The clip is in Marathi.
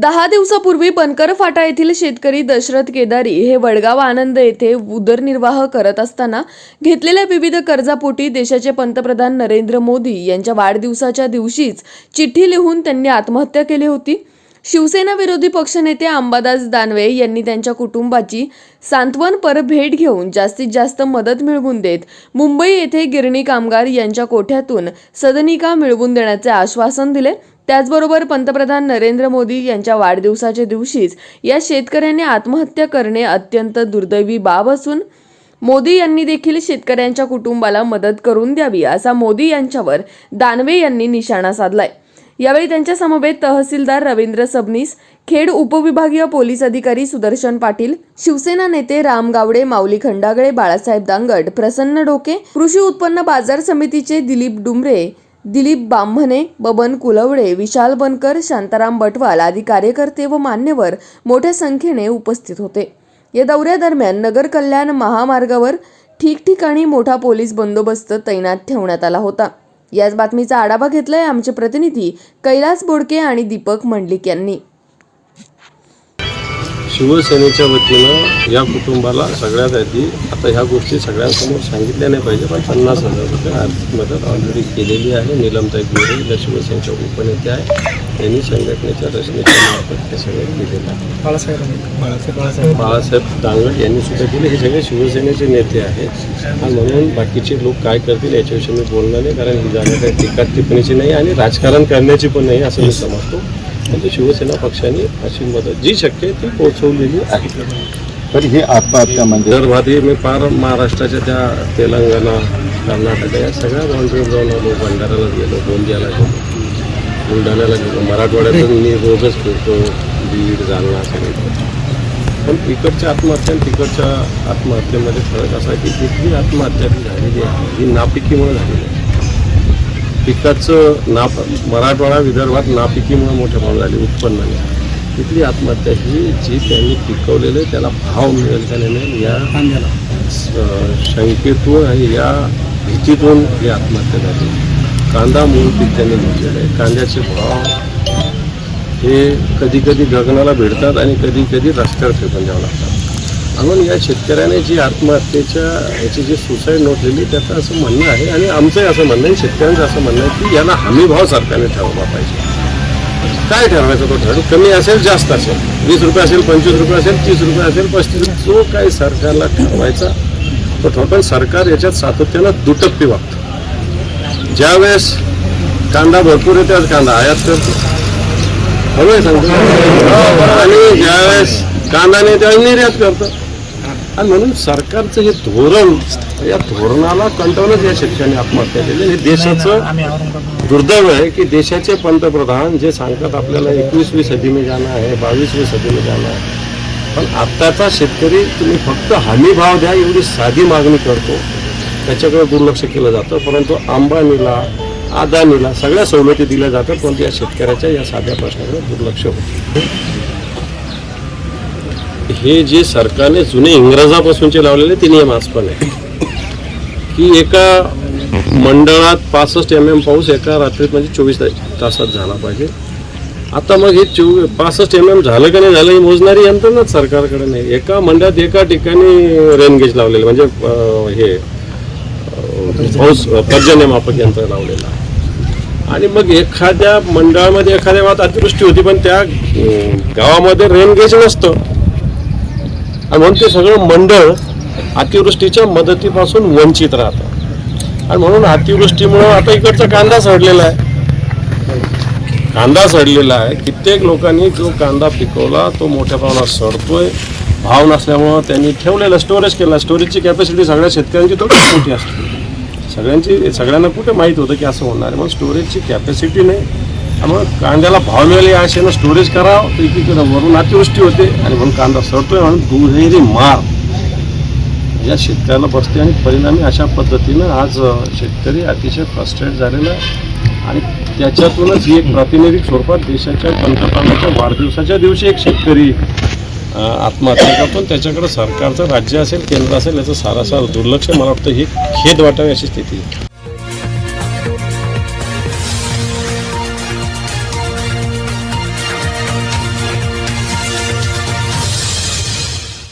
दहा दिवसापूर्वी बनकर फाटा येथील शेतकरी दशरथ केदारी हे वडगाव आनंद येथे उदरनिर्वाह करत असताना घेतलेल्या विविध कर्जापोटी देशाचे पंतप्रधान नरेंद्र मोदी यांच्या वाढदिवसाच्या दिवशीच चिठ्ठी लिहून त्यांनी आत्महत्या केली होती. शिवसेना विरोधी पक्षनेते अंबादास दानवे यांनी त्यांच्या कुटुंबाची सांत्वनपर भेट घेऊन जास्तीत जास्त मदत मिळवून देत मुंबई येथे गिरणी कामगार यांच्या कोठ्यातून सदनिका मिळवून देण्याचे आश्वासन दिले. त्याचबरोबर पंतप्रधान नरेंद्र मोदी यांच्या वाढदिवसाच्या दिवशीच या शेतकऱ्याने आत्महत्या करणे अत्यंत दुर्दैवी बाब असून मोदी यांनी देखील शेतकऱ्यांच्या कुटुंबाला मदत करून द्यावी असा मोदी यांच्यावर दानवे यांनी निशाणा साधलाय. यावेळी त्यांच्या समवेत तहसीलदार रवींद्र सबनीस खेड उपविभागीय पोलीस अधिकारी सुदर्शन पाटील शिवसेना नेते राम गावडे माऊली खंडागळे बाळासाहेब दांगड प्रसन्न डोके कृषी उत्पन्न बाजार समितीचे दिलीप डुमरे दिलीप बांभणे बबन कुलवडे विशाल बनकर शांताराम बटवाल आदी कार्यकर्ते व मान्यवर मोठ्या संख्येने उपस्थित होते. या दौऱ्यादरम्यान नगर कल्याण महामार्गावर ठिकठिकाणी मोठा पोलीस बंदोबस्त तैनात ठेवण्यात आला होता. याच बातमीचा आढावा घेतलाय आमचे प्रतिनिधी कैलास बोडके आणि दीपक मंडलिक यांनी. शिवसेनेच्या वतीनं या कुटुंबाला सगळ्यात आधी आता ह्या गोष्टी सगळ्यांसमोर सांगितल्या नाही पाहिजे पण पन्नास हजार रुपये आर्थिक मदत ऑलरेडी केलेली आहे. निलमताई गोरे ज्या शिवसेनेच्या उपनेते आहे त्यांनी संघटनेच्या रचनेच्या मार्फत ते सगळे केलेलं आहे. बाळासाहेब बाळासाहेब बाळासाहेब दांगड यांनी सुद्धा केले. हे सगळे शिवसेनेचे नेते आहेत. आणि म्हणून बाकीचे लोक काय करतील याच्याविषयी मी बोलणार नाही कारण ही जागा काही टीका टिप्पणीची नाही आणि राजकारण करण्याची पण नाही असं मी समजतो. म्हणजे शिवसेना पक्षाने अशी मदत जी शक्य आहे ती पोहोचवलेली आहे. तर ही आत्महत्या म्हणजे? विदर्भातही मी फार महाराष्ट्राच्या त्या तेलंगणा कर्नाटक या सगळ्या बाउंड्रीवर जाऊन आलो. भंडाऱ्याला गेलो गोंदियाला गेलो. बुलढाण्याला गेलो. मराठवाड्यातून मी रोजच फिरतो बीड जालना सगळीकडे पण इकडच्या आत्महत्या आणि तिकडच्या आत्महत्येमध्ये फरक असा आहे की तिथली आत्महत्या जी झालेली आहे ही नापिकीमुळे झालेली आहे. पिकाचं नाप मराठवाडा विदर्भात नापिकीमुळे मोठ्या भाव झाले उत्पन्नाने तिथली आत्महत्या ही जी त्यांनी पिकवलेले त्याला भाव मिळेल का नाही या शंकेतून आणि या भीतीतून ही आत्महत्या झाली. कांदा मूळ पीक त्यांनी घेतलेलं आहे. कांद्याचे भाव हे कधी कधी गगनाला भिडतात आणि कधी कधी रस्त्यावर फेकून द्यावं लागतात. म्हणून या शेतकऱ्याने जी आत्महत्येच्या याची जी सुसाईड नोट लिहिली त्याचं असं म्हणणं आहे आणि आमचंही असं म्हणणं आहे शेतकऱ्यांचं असं म्हणणं आहे की याला हमीभाव सरकारने ठरवला पाहिजे. काय ठरवायचा तो ठरवू? कमी असेल जास्त असेल. वीस रुपये असेल पंचवीस रुपये असेल तीस रुपये असेल पस्तीस रुपये. जो काही सरकारला ठरवायचा तो ठरवतो पण सरकार याच्यात सातत्यानं दुटप्पी वागतं. ज्यावेळेस कांदा भरपूर येते आज कांदा आयात करतो. हवे सांगतो? आणि ज्यावेळेस कांदा नाही त्यावेळेस निर्यात करतं. आणि म्हणून सरकारचं हे धोरण या धोरणाला कंटाळूनच या शेतकऱ्यांनी आत्महत्या केली. हे देशाचं दुर्दैव आहे की देशाचे पंतप्रधान जे सांगतात आपल्याला एकवीसवी सदी में जाणं आहे बावीसवी सदी में जाणं आहे. पण आत्ताचा शेतकरी तुम्ही फक्त हमी भाव द्या एवढी साधी मागणी करतो. त्याच्याकडे दुर्लक्ष केलं जातं परंतु अंबानीला अदानीला सगळ्या सवलती दिल्या जातात परंतु या शेतकऱ्याच्या या साध्या प्रश्नाकडे दुर्लक्ष होतं हे जे सरकारने जुने इंग्रजापासूनचे लावलेले ते नियम आज पण आहे की एका मंडळात पासष्ट एम एम पाऊस एका रात्रीत म्हणजे चोवीस तासात झाला पाहिजे. आता मग हे चोवी पासष्ट एम एम झालं का नाही झालं हे मोजणारी यंत्रणाच सरकारकडे नाही. एका मंडळात एका ठिकाणी रेनगेज लावलेलं म्हणजे हे पाऊस पर्जन्यमापक यंत्र लावलेलं आहे. आणि मग एखाद्या मंडळामध्ये एखाद्या गावात अतिवृष्टी होती पण त्या गावामध्ये रेनगेज नसतं. आणि म्हणून ते सगळं मंडळ अतिवृष्टीच्या मदतीपासून वंचित राहतं. आणि म्हणून अतिवृष्टीमुळं आता इकडचा कांदा सडलेला आहे. कांदा सडलेला आहे. कित्येक लोकांनी जो कांदा पिकवला तो मोठ्या प्रमाणात सडतोय. भाव नसल्यामुळं त्यांनी ठेवलेला स्टोरेज केला स्टोरेजची कॅपॅसिटी सगळ्या शेतकऱ्यांची थोडीच मोठी असते. सगळ्यांची सगळ्यांना कुठे माहीत होतं की असं होणार आहे? मग स्टोरेजची कॅपॅसिटी नाही. मग कांद्याला भाव मिळेल या आशेनं स्टोरेज करावं. तर एकीकडे वरून अतिवृष्टी होते आणि म्हणून कांदा सडतोय म्हणून दुहेरी मार. या शेतकऱ्याला बसते आणि परिणामी अशा पद्धतीनं आज शेतकरी अतिशय फ्रस्ट्रेट झालेला आहे. आणि त्याच्यातूनच ही एक प्रातिनिधिक स्वरूपात देशाच्या पंतप्रधानाच्या वाढदिवसाच्या दिवशी एक शेतकरी आत्महत्या करतो आणि त्याच्याकडे सरकारचं राज्य असेल केंद्र असेल याचं सारासार दुर्लक्ष मला वाटतं ही खेद वाटावी अशी स्थिती आहे.